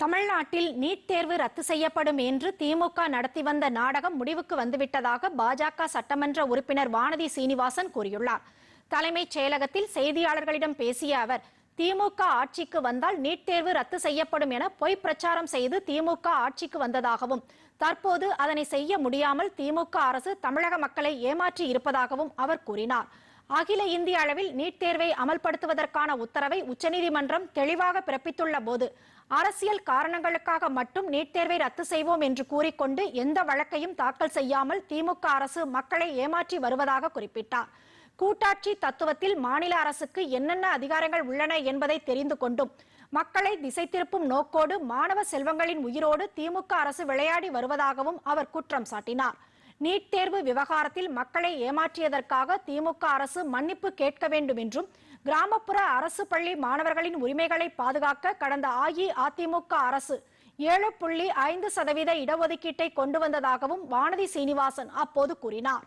தமிழ்நாட்டில் நீட் தேர்வு ரத்து செய்யப்படும் என்று திமுக நடத்தி வந்த நாடகம் முடிவுக்கு வந்துவிட்டதாக பாஜக சட்டமன்ற உறுப்பினர் வானதி சீனிவாசன் கூறியுள்ளார். தலைமைச் செயலகத்தில் செய்தியாளர்களிடம் பேசிய அவர் திமுக ஆட்சிக்கு வந்தால் நீட் தேர்வு ரத்து செய்யப்படும் என பொய் பிரச்சாரம் செய்து திமுக ஆட்சிக்கு வந்ததாகவும் தற்போது அதனை செய்ய முடியாமல் திமுக அரசு தமிழக மக்களை ஏமாற்றி இருப்பதாகவும் அவர் கூறினார். அகில இந்திய அளவில் நீட் தேர்வை அமல்படுத்துவதற்கான உத்தரவை உச்சநீதிமன்றம் தெளிவாக பிறப்பித்துள்ள போது அரசியல் காரணங்களுக்காக மட்டும் நீட் தேர்வை ரத்து செய்வோம் என்று கூறிக்கொண்டு எந்த வழக்கையும் தாக்கல் செய்யாமல் திமுக அரசு மக்களை ஏமாற்றி வருவதாக குறிப்பிட்டார். கூட்டாட்சி தத்துவத்தில் மாநில அரசுக்கு என்னென்ன அதிகாரங்கள் உள்ளன என்பதை தெரிந்து கொண்டும் மக்களை திசை திருப்பும் நோக்கோடு மாணவ செல்வங்களின் உயிரோடு திமுக அரசு விளையாடி வருவதாகவும் அவர் குற்றம் சாட்டினார். நீட் தேர்வு விவகாரத்தில் மக்களை ஏமாற்றியதற்காக திமுக அரசு மன்னிப்பு கேட்க வேண்டும் என்றும் கிராமப்புற அரசு பள்ளி மாணவர்களின் உரிமைகளை பாதுகாக்க கடந்த அஇஅதிமுக அரசு ஏழு புள்ளி ஐந்து சதவீத இடஒதுக்கீட்டை கொண்டு வந்ததாகவும் வானதி சீனிவாசன் அப்போது கூறினார்.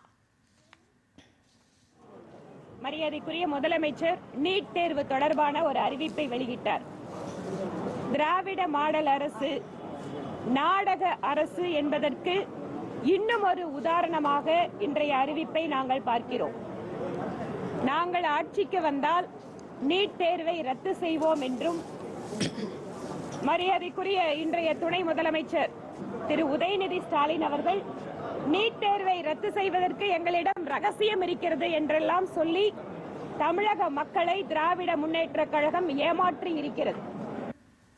மரியாதைக்குரிய முதலமைச்சர் நீட் தேர்வு தொடர்பான ஒரு அறிவிப்பை வெளியிட்டார். திராவிட மாடல் அரசு நாடக அரசு என்பதற்கு இன்னும் ஒரு உதாரணமாக இன்றைய அறிவிப்பை நாங்கள் பார்க்கிறோம். நாங்கள் ஆட்சிக்கு வந்தால் நீட் தேர்வை ரத்து செய்வோம் என்றும் மரியாதைக்குரிய இன்றைய துணை முதலமைச்சர் திரு உதயநிதி ஸ்டாலின் அவர்கள் நீட் தேர்வை ரத்து செய்வதற்கு எங்களிடம் ரகசியம் இருக்கிறது என்றெல்லாம் சொல்லி தமிழக மக்களை திராவிட முன்னேற்ற கழகம் ஏமாற்றி இருக்கிறது.